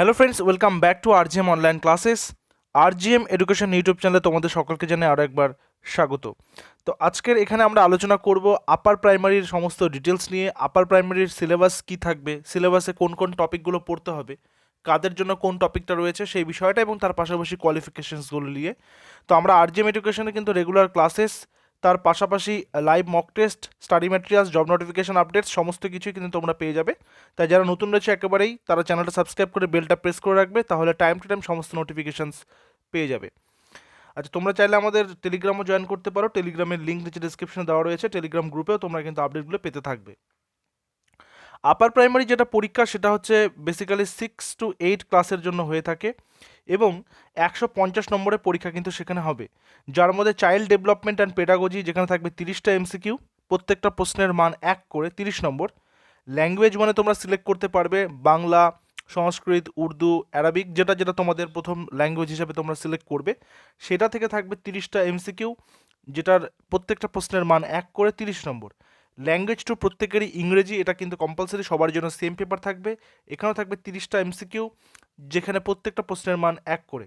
Hello friends welcome back to RGM online classes RGM education YouTube চ্যানেলে তোমাদের সকলকে জানাই আরও একবার স্বাগত। তো আজকের এখানে আমরা আলোচনা করব আপার প্রাইমারির সমস্ত ডিটেলস নিয়ে আপার প্রাইমারির সিলেবাস কি থাকবে সিলেবাসে কোন কোন টপিকগুলো পড়তে হবে, কাদের জন্য কোন টপিকটা রয়েছে সেই বিষয়টা এবং তার পাশাপাশি কোয়ালিফিকেশনসগুলো নিয়ে। তো আমরা আরজিএম এডুকেশনে কিন্তু রেগুলার ক্লাসেস তার পাশাপাশি live mock test study materials job notification updates সমস্ত কিছুই কিন্তু তোমরা পেয়ে যাবে। তাই যারা নতুন রয়েছে একেবারেই, তারা চ্যানেলটা সাবস্ক্রাইব করে বেলটা প্রেস করে রাখবে, তাহলে টাইম টু টাইম সমস্ত নোটিফিকেশানস পেয়ে যাবে। আচ্ছা তোমরা চাইলে আমাদের টেলিগ্রামও জয়েন করতে পারো। টেলিগ্রামের লিঙ্ক নিচে ডিসক্রিপশনে দেওয়া রয়েছে। টেলিগ্রাম গ্রুপেও তোমরা কিন্তু আপডেটগুলো পেতে থাকবে। আপার প্রাইমারি যেটা পরীক্ষা সেটা হচ্ছে বেসিক্যালি সিক্স টু এইট ক্লাসের জন্য হয়ে থাকে এবং একশো পঞ্চাশ নম্বরের পরীক্ষা কিন্তু সেখানে হবে। যার মধ্যে চাইল্ড ডেভেলপমেন্ট অ্যান্ড পেডাগজি যেখানে থাকবে তিরিশটা এমসিকিউ প্রত্যেকটা প্রশ্নের মান এক করে তিরিশ নম্বর। ল্যাঙ্গুয়েজ মানে তোমরা সিলেক্ট করতে পারবে বাংলা, সংস্কৃত, উর্দু অ্যারাবিক যেটা যেটা তোমাদের প্রথম ল্যাঙ্গুয়েজ হিসাবে তোমরা সিলেক্ট করবে। সেটা থেকে থাকবে তিরিশটা এমসিকিউ যেটার প্রত্যেকটা প্রশ্নের মান এক করে তিরিশ নম্বর। ল্যাঙ্গুয়েজ টু প্রত্যেকেরই ইংরেজি, এটা কিন্তু কম্পালসারি সবার জন্য সেম পেপার থাকবে। এখানেও থাকবে তিরিশটা এমসিকিউ যেখানে প্রত্যেকটা প্রশ্নের মান এক করে।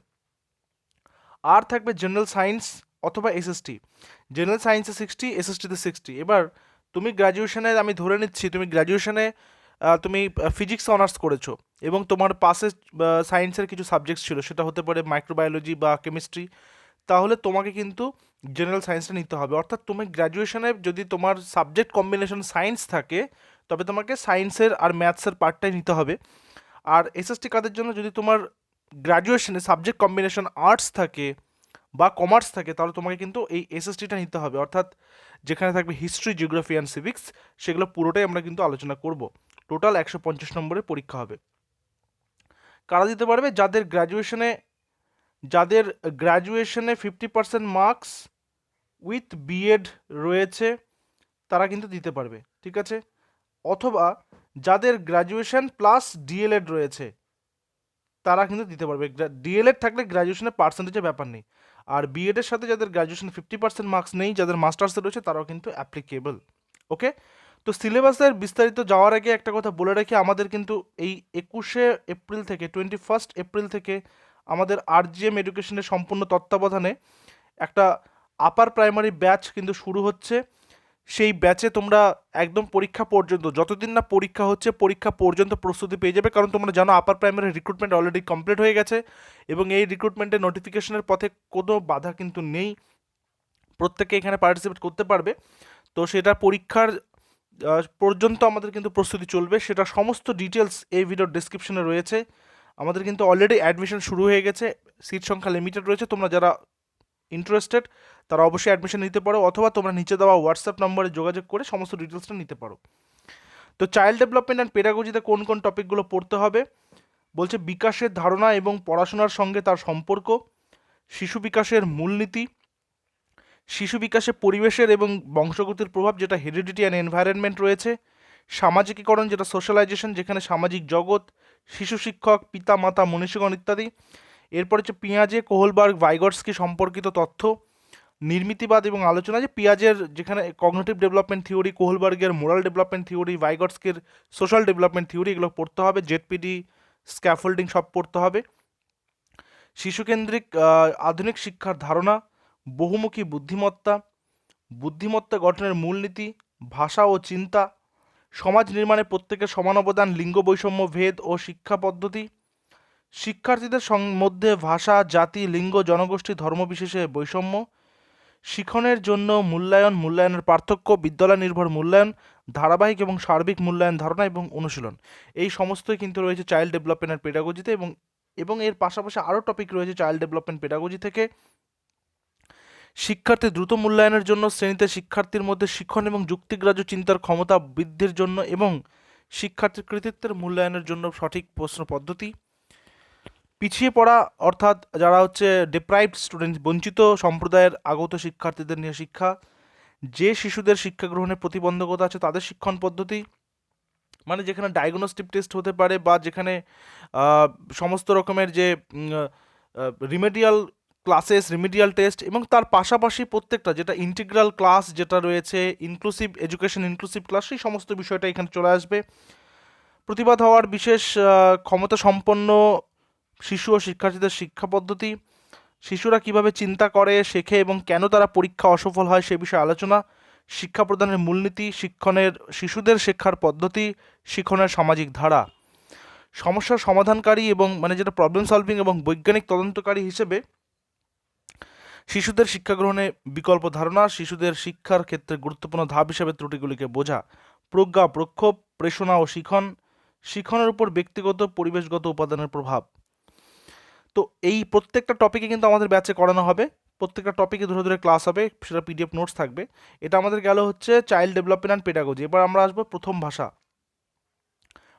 আর থাকবে জেনারেল সায়েন্স অথবা এসএসটি জেনারেল সায়েন্সে সিক্সটি এসএসটিতে সিক্সটি এবার, তুমি গ্র্যাজুয়েশনে আমি ধরে নিচ্ছি, তুমি গ্র্যাজুয়েশনে তুমি ফিজিক্স অনার্স করেছ এবং তোমার পাশে সায়েন্সের কিছু সাবজেক্টস ছিল, সেটা হতে পারে মাইক্রোবায়োলজি বা কেমিস্ট্রি তাহলে তোমাকে কিন্তু জেনারেল সায়েন্সটা নিতে হবে। অর্থাৎ তুমি গ্র্যাজুয়েশনে যদি তোমার সাবজেক্ট কম্বিনেশন সায়েন্স থাকে, তবে তোমাকে সায়েন্সের আর ম্যাথসের পার্টটাই নিতে হবে। আর এসএসটি কাদের জন্য যদি তোমার গ্র্যাজুয়েশনে সাবজেক্ট কম্বিনেশন আর্টস থাকে বা কমার্স থাকে, তাহলে তোমাকে কিন্তু এই এসএসটিটা নিতে হবে। অর্থাৎ যেখানে থাকবে হিস্ট্রি জিওগ্রাফি অ্যান্ড সিভিক্স সেগুলো পুরোটাই আমরা কিন্তু আলোচনা করব। টোটাল একশো পঞ্চাশ নম্বরের পরীক্ষা হবে। কারা দিতে পারবে? যাদের গ্র্যাজুয়েশনে যাদের গ্র্যাজুয়েশনে fifty percent marks with BEd রয়েছে, তারা কিন্তু দিতে পারবে, ঠিক আছে? অথবা যাদের গ্র্যাজুয়েশন প্লাস ডিএলএড রয়েছে, তারা কিন্তু দিতে পারবে। ডিএলএড থাকলে গ্র্যাজুয়েশনের পার্সেন্টেজের ব্যাপার নেই। আর বিএডের সাথে যাদের গ্র্যাজুয়েশন ফিফটি পার্সেন্ট মার্কস নেই, যাদের মাস্টার্সে রয়েছে, তারাও কিন্তু অ্যাপ্লিকেবল ওকে তো সিলেবাসের বিস্তারিত যাওয়ার আগে একটা কথা বলে রাখি, আমাদের কিন্তু এই একুশে এপ্রিল থেকে টোয়েন্টি ফার্স্ট এপ্রিল থেকে আমাদের আরজিএম এডুকেশনের সম্পূর্ণ তত্ত্বাবধানে একটা আপার প্রাইমারি ব্যাচ কিন্তু শুরু হচ্ছে। সেই ব্যাচে তোমরা একদম পরীক্ষা পর্যন্ত, যতদিন না পরীক্ষা হচ্ছে, পরীক্ষা পর্যন্ত প্রস্তুতি পেয়ে যাবে। কারণ তোমরা জানো upper primary recruitment already complete হয়ে গেছে এবং এই রিক্রুটমেন্টের নোটিফিকেশনের পথে কোনো বাধা কিন্তু নেই। প্রত্যেকে এখানে পার্টিসিপেট করতে পারবে। তো সেটা পরীক্ষার পর্যন্ত আমাদের কিন্তু প্রস্তুতি চলবে। সেটা সমস্ত ডিটেলস এই ভিডিওর ডিসক্রিপশনে রয়েছে। আমাদের কিন্তু অলরেডি অ্যাডমিশন শুরু হয়ে গেছে সিট সংখ্যা লিমিটেড রয়েছে, তোমরা যারা ইন্টারেস্টেড তারা অবশ্যই অ্যাডমিশন নিতে পারো, অথবা তোমরা নিচে দেওয়া হোয়াটসঅ্যাপ নম্বরে যোগাযোগ করে সমস্ত ডিটেলসটা নিতে পারো। তো চাইল্ড ডেভেলপমেন্ট অ্যান্ড পেডাগজিতে কোন কোন টপিকগুলো পড়তে হবে? বলছে বিকাশের ধারণা এবং পড়াশোনার সঙ্গে তার সম্পর্ক, শিশু বিকাশের মূলনীতি, শিশু বিকাশে পরিবেশের এবং বংশগতির প্রভাব, যেটা হেরিডিটি অ্যান্ড এনভায়রনমেন্ট রয়েছে সামাজিকীকরণ, যেটা সোশ্যালাইজেশন যেখানে সামাজিক জগৎ, শিশু শিক্ষক, পিতা মাতা, মনীষীগণ ইত্যাদি। এরপর হচ্ছে পিঁয়াজে, কোহলবার্গ, ভাইগর্সকি সম্পর্কিত তথ্য, নির্মিতিবাদ এবং আলোচনা। যে পিঁয়াজের যেখানে কগনেটিভ ডেভেলপমেন্ট থিওরি কোহলবার্গের মোরাল ডেভেলপমেন্ট থিওরি ভাইগর্সকির সোশ্যাল ডেভেলপমেন্ট থিওরি এগুলো পড়তে হবে। জেডপিডি স্ক্যাফোল্ডিং সব পড়তে হবে। শিশুকেন্দ্রিক আধুনিক শিক্ষার ধারণা, বহুমুখী বুদ্ধিমত্তা বুদ্ধিমত্তা গঠনের মূলনীতি, ভাষা ও চিন্তা সমাজ নির্মাণে প্রত্যেকের সমান অবদান, লিঙ্গ বৈষম্য, ভেদ ও শিক্ষা পদ্ধতি। শিক্ষার্থীদের মধ্যে ভাষা, জাতি, লিঙ্গ, জনগোষ্ঠী ধর্মবিশেষে বৈষম্য। শিখনের জন্য মূল্যায়ন, মূল্যায়নের পার্থক্য, বিদ্যালয় নির্ভর মূল্যায়ন, ধারাবাহিক এবং সার্বিক মূল্যায়ন ধারণা এবং অনুশীলন। এই সমস্তই কিন্তু রয়েছে চাইল্ড ডেভেলপমেন্ট পেডাগজিতে এবং এবং এর পাশাপাশি আরও টপিক রয়েছে চাইল্ড ডেভেলপমেন্ট পেডাগজি থেকে। শিক্ষার্থী দ্রুত মূল্যায়নের জন্য শ্রেণীতে শিক্ষার্থীর মধ্যে শিক্ষণ এবং যুক্তিগ্রাহ্য চিন্তার ক্ষমতা বৃদ্ধির জন্য এবং শিক্ষার্থীর কৃতিত্বের মূল্যায়নের জন্য সঠিক প্রশ্ন পদ্ধতি। পিছিয়ে পড়া অর্থাৎ যারা হচ্ছে ডিপ্রাইভড স্টুডেন্ট বঞ্চিত সম্প্রদায়ের আগত শিক্ষার্থীদের নিয়ে শিক্ষা, যে শিশুদের শিক্ষা গ্রহণে প্রতিবন্ধকতা আছে তাদের শিক্ষণ পদ্ধতি মানে যেখানে ডায়াগনস্টিক টেস্ট হতে পারে বা যেখানে সমস্ত রকমের যে রিমেডিয়াল ক্লাসেস রিমিডিয়াল টেস্ট এবং তার পাশাপাশি প্রত্যেকটা যেটা ইন্টিগ্রাল ক্লাস যেটা রয়েছে ইনক্লুসিভ এডুকেশন ইনক্লুসিভ ক্লাস সেই সমস্ত বিষয়টা এখানে চলে আসবে। প্রতিবাদ হওয়ার বিশেষ ক্ষমতা সম্পন্ন শিশু ও শিক্ষার্থীদের শিক্ষা পদ্ধতি, শিশুরা কীভাবে চিন্তা করে, শেখে এবং কেন তারা পরীক্ষা অসফল হয় সে বিষয়ে আলোচনা, শিক্ষা প্রদানের মূলনীতি, শিক্ষণের, শিশুদের শিক্ষার পদ্ধতি, শিক্ষণের সামাজিক ধারা। সমস্যার সমাধানকারী এবং মানে যেটা প্রবলেম সলভিং এবং বৈজ্ঞানিক তদন্তকারী হিসেবে শিশুদের শিক্ষা গ্রহণে বিকল্প ধারণা, শিশুদের শিক্ষার ক্ষেত্রে গুরুত্বপূর্ণ ধাপ হিসেবে ত্রুটিগুলিকে বোঝা, প্রজ্ঞা, প্রক্ষোভ, প্রেষণা ও শিখন। শিখনের উপর ব্যক্তিগত, পরিবেশগত উপাদানের প্রভাব। তো এই প্রত্যেকটা টপিকে কিন্তু আমাদের ব্যাচে করানো হবে। প্রত্যেকটা টপিকে ধরে ধরে ক্লাস হবে, সেটা পিডিএফ নোটস থাকবে। এটা আমাদের গেল হচ্ছে চাইল্ড ডেভেলপমেন্ট অ্যান্ড পেডাগজি এবার আমরা আসব প্রথম ভাষা।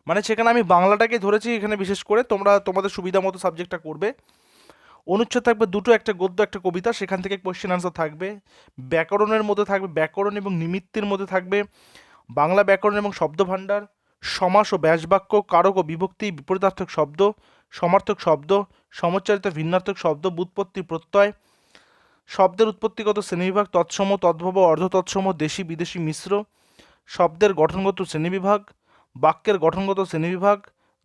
মানে সেখানে আমি বাংলাটাকে ধরেছি এখানে বিশেষ করে তোমরা, তোমাদের সুবিধা মতো সাবজেক্টটা করবে। অনুচ্ছেদ থাকবে, দুটো, একটা গদ্য, একটা কবিতা, সেখান থেকে কোয়েশ্চেন আনসার থাকবে, ব্যাকরণের মধ্যে থাকবে ব্যাকরণ এবং নিমিত্তের মধ্যে থাকবে বাংলা ব্যাকরণ এবং শব্দভাণ্ডার, সমাস ও ব্যাসবাক্য, কারক ও বিভক্তি, বিপরীতার্থক শব্দ, সমার্থক শব্দ সমচ্চারিত ভিন্নার্থক শব্দ, বুৎপত্তি প্রত্যয়, শব্দের উৎপত্তিগত শ্রেণীবিভাগ, তৎসম, তদ্ভব অর্ধ তৎসম দেশি, বিদেশি মিশ্র, শব্দের গঠনগত শ্রেণীবিভাগ, বাক্যের গঠনগত শ্রেণীবিভাগ,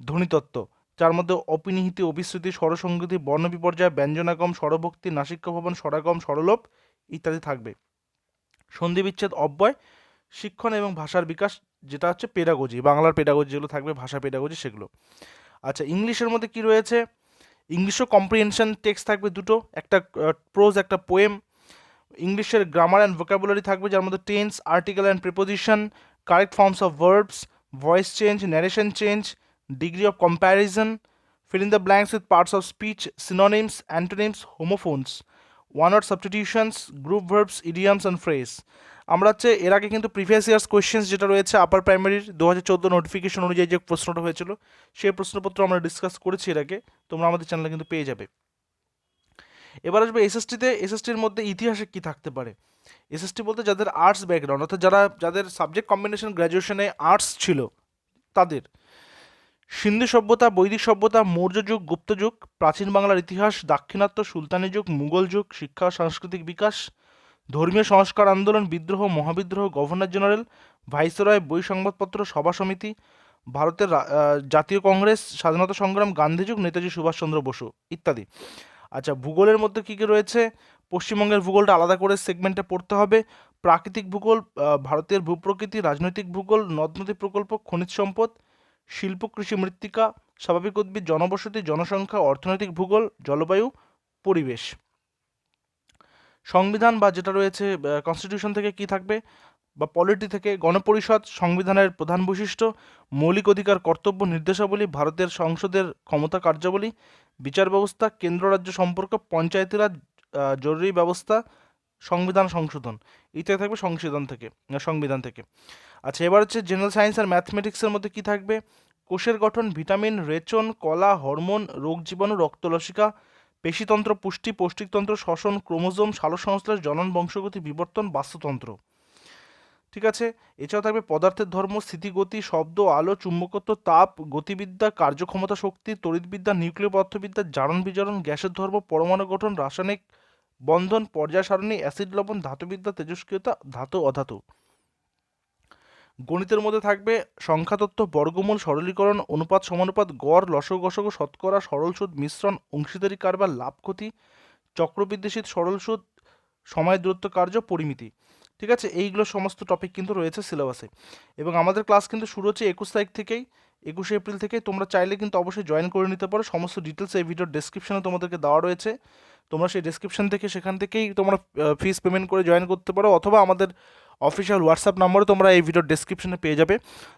ধ্বনিতত্ত্ব। যার মধ্যে অপিনিহিতি অভিশ্রুতি স্বরসংগতি বর্ণবিপর্যয় ব্যঞ্জনাগম, স্বরভক্তি নাসিক্য ভবন স্বরাগম, স্বরলোপ ইত্যাদি থাকবে। সন্ধি বিচ্ছেদ, অব্যয়, শিক্ষণ এবং ভাষার বিকাশ, যেটা হচ্ছে পেডাগোজি, বাংলার পেডাগোজি যেগুলো থাকবে, ভাষা পেডাগোজি সেগুলো। আচ্ছা ইংলিশের মধ্যে কি রয়েছে? ইংলিশও কম্প্রিহেনশন টেক্সট থাকবে দুটো, একটা প্রোজ একটা পোয়েম ইংলিশের গ্রামার অ্যান্ড ভোকাবুলারি থাকবে, যার মধ্যে tense article and preposition correct forms of verbs voice change narration change degree of comparison fill in the blanks with parts of speech, synonyms, antonyms, homophones, one word substitutions, group verbs, idioms and phrase. আমরা হচ্ছে এর আগে কিন্তু previous years questions যেটা রয়েছে আপার প্রাইমারির দু হাজার চোদ্দ নোটিফিকেশন অনুযায়ী যে প্রশ্নটা হয়েছিল সেই প্রশ্নপত্র আমরা ডিসকাস করেছি এর আগে তোমরা আমাদের চ্যানেলে কিন্তু পেয়ে যাবে। এবার আসবে এসএসটিতে এসএসটির মধ্যে ইতিহাসে কি থাকতে পারে? এসএসটি বলতে যাদের আর্টস ব্যাকগ্রাউন্ড অর্থাৎ যারা যাদের সাবজেক্ট কম্বিনেশন গ্র্যাজুয়েশনে আর্টস ছিল তাদের। সিন্ধু সভ্যতা, বৈদিক সভ্যতা, মৌর্য যুগ, গুপ্ত যুগ, প্রাচীন বাংলার ইতিহাস, দাক্ষিণাত্য, সুলতানি যুগ, মুঘল যুগ, শিক্ষা, সাংস্কৃতিক বিকাশ, ধর্মীয় সংস্কার আন্দোলন, বিদ্রোহ, মহাবিদ্রোহ, গভর্নর জেনারেল, ভাইসরয়, বই সংবাদপত্র, সভা সমিতি, ভারতের জাতীয় কংগ্রেস, স্বাধীনতা সংগ্রাম, গান্ধী যুগ, নেতাজি সুভাষচন্দ্র বসু ইত্যাদি। আচ্ছা ভূগোলের মধ্যে কী কী রয়েছে? পশ্চিমবঙ্গের ভূগোলটা আলাদা করে সেগমেন্টে পড়তে হবে। প্রাকৃতিক ভূগোল ভারতের ভূপ্রকৃতি, রাজনৈতিক ভূগোল নদ নদী প্রকল্প, খনিজ সম্পদ শিল্প, কৃষি, মৃত্তিকা, স্বাভাবিক উদ্ভিদ, জনবসতি, জনসংখ্যা, অর্থনৈতিক ভূগোল, জলবায়ু, পরিবেশ। সংবিধান বা যেটা রয়েছে কনস্টিটিউশন থেকে কি থাকবে? বা পলিটি থেকে গণপরিষদ, সংবিধানের প্রধান বৈশিষ্ট্য, মৌলিক অধিকার, কর্তব্য, নির্দেশাবলী, ভারতের সংসদের ক্ষমতা কার্যাবলী, বিচার ব্যবস্থা, কেন্দ্র রাজ্য সম্পর্ক, পঞ্চায়েতি রাজ জরুরি ব্যবস্থা, সংবিধান সংশোধন। ইত্যাদি থাকবে সংশোধন থেকে, সংবিধান থেকে। আচ্ছা এবার হচ্ছে জেনারেল সায়েন্স আর ম্যাথমেটিক্সের মধ্যে কি থাকবে? কোষের গঠন ভিটামিন রেচন, কলা হরমোন রোগ জীবাণু রক্তলসিকা পেশিতন্ত্র, পুষ্টি, পৌষ্টিকতন্ত্র, শ্বসন, ক্রোমোজোম সালোকসংশ্লেষ জনন, বংশগতি, বিবর্তন, বাস্তুতন্ত্র। ঠিক আছে? এছাড়াও থাকবে পদার্থের ধর্ম, স্থিতিগতি, শব্দ, আলো, চুম্বকত্ব, তাপ, গতিবিদ্যা, কার্যক্ষমতা, শক্তি, তড়িৎবিদ্যা নিউক্লিয় পদার্থবিদ্যা, জারণ বিজারণ, গ্যাসের ধর্ম, পরমাণু গঠন, রাসায়নিক বন্ধন পর্যায় সারণী অ্যাসিড লবণ, ধাতুবিদ্যা, তেজস্ক্রিয়তা ধাতু অধাতু গণিতের মধ্যে থাকবে সংখ্যাতত্ত্ব, বর্গমূল, সরলীকরণ, অনুপাত, সমানুপাত, গড় লসক গসক শতকরা, সরল সুদ, মিশ্রণ, অংশীদারি কারবার, লাভ ক্ষতি চক্রবৃদ্ধিশীল সরল সুদ, সময় দূরত্ব কার্য, পরিমিতি। ঠিক আছে? এইগুলো সমস্ত টপিক কিন্তু রয়েছে সিলেবাসে এবং আমাদের ক্লাস কিন্তু শুরু হচ্ছে একুশ তারিখ থেকেই, একুশে এপ্রিল থেকে তোমরা চাইলে কিন্তু অবশ্যই জয়েন করে নিতে পারো। সমস্ত ডিটেলস এই ভিডিওর ডেসক্রিপশনে তোমাদেরকে দেওয়া রয়েছে। তোমরা সেই ডেসক্রিপশন থেকে সেখান থেকেই তোমরা ফিস পেমেন্ট করে জয়েন করতে পারো। অথবা আমাদের অফিসিয়াল হোয়াটসঅ্যাপ নম্বরে তোমরা এই ভিডিওর ডেসক্রিপশনে পেয়ে যাবে।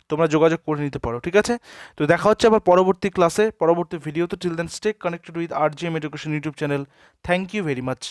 তোমরা যোগাযোগ করে নিতে পারো, ঠিক আছে? তো দেখা হচ্ছে আবার পরবর্তী ক্লাসে পরবর্তী ভিডিওতে till then stay connected with R G M education YouTube channel thank you very much